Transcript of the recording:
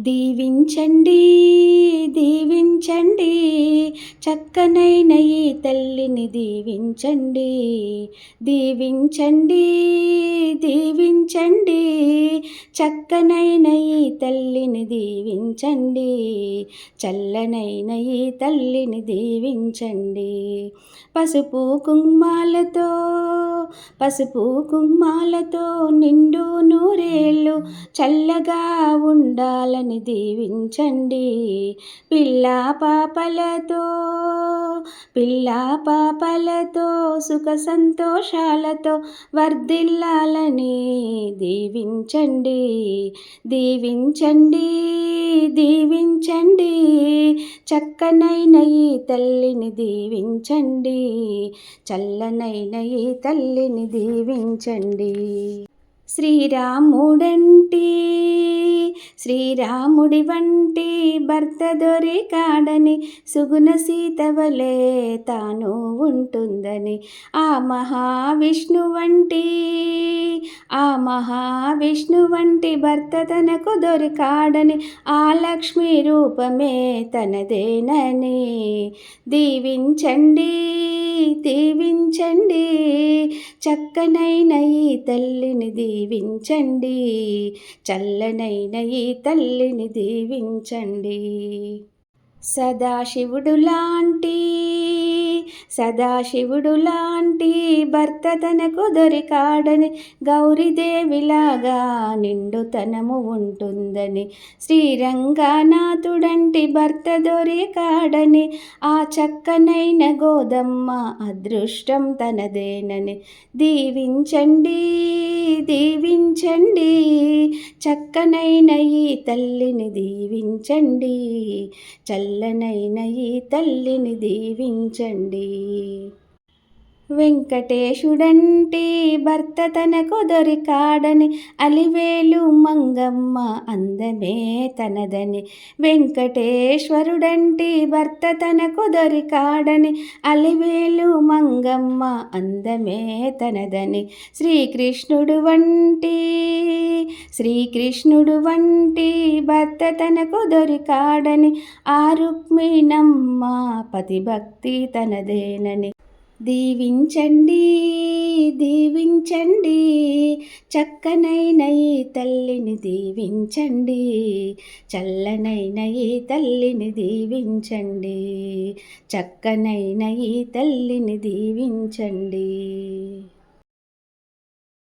దీవించండి దీవించండి. చక్కనైన ఈ తల్లిని దీవించండి దీవించండి దీవించండి. చక్కనైన ఈ తల్లిని దీవించండి చల్లనైన ఈ తల్లిని దీవించండి. పసుపు కుంకుమాలతో పసుపు కుంకుమాలతో నిండు పిల్లలు చల్లగా ఉండాలని దీవించండి. పిల్ల పాపలతో పిల్ల పాపలతో సుఖ సంతోషాలతో వర్ధిల్లాలని దీవించండి. దీవించండి దీవించండి. చక్కనైన ఈ తల్లిని దీవించండి. చల్లనైన ఈ తల్లిని దీవించండి. శ్రీరాముడంటి శ్రీరాముడి వంటి భర్త దొరికాడని సుగుణ సీతవలే తాను ఉంటుందని. ఆ మహావిష్ణు వంటి ఆ మహావిష్ణు వంటి భర్త తనకు దొరికాడని ఆ లక్ష్మీ రూపమే తనదేనని. దీవించండి దీవించండి. చక్కనైన ఈ తల్లిని దీవించండి. చల్లనైన ఈ తల్లిని దీవించండి. సదాశివుడు లాంటి సదాశివుడు లాంటి భర్త తనకు దొరికాడని గౌరీదేవిలాగా నిండుతనము ఉంటుందని శ్రీరంగనాథుడంటి భర్త దొరికాడని ఆ చక్కనైన గోదమ్మ అదృష్టం తనదేనని దీవించండి. దీవించండి. చక్కనైన ఈ తల్లిని దీవించండి. చల్లనైన ఈ తల్లిని దీవించండి. వెంకటేశుడంటి భర్త తనకు దొరికాడని అలివేలు మంగమ్మ అందమే తనదని. వెంకటేశ్వరుడంటి భర్త తనకు దొరికాడని అలివేలు మంగమ్మ అందమే తనదని. శ్రీకృష్ణుడు వంటి శ్రీకృష్ణుడు వంటి భర్త తనకు దొరికాడని ఆ రుక్మిణమ్మ పతిభక్తి తనదేనని. దీవించండి దీవించండి. చక్కనైన ఈ తల్లిని దీవించండి. చల్లనైన ఈ తల్లిని దీవించండి. చక్కనైన ఈ తల్లిని దీవించండి.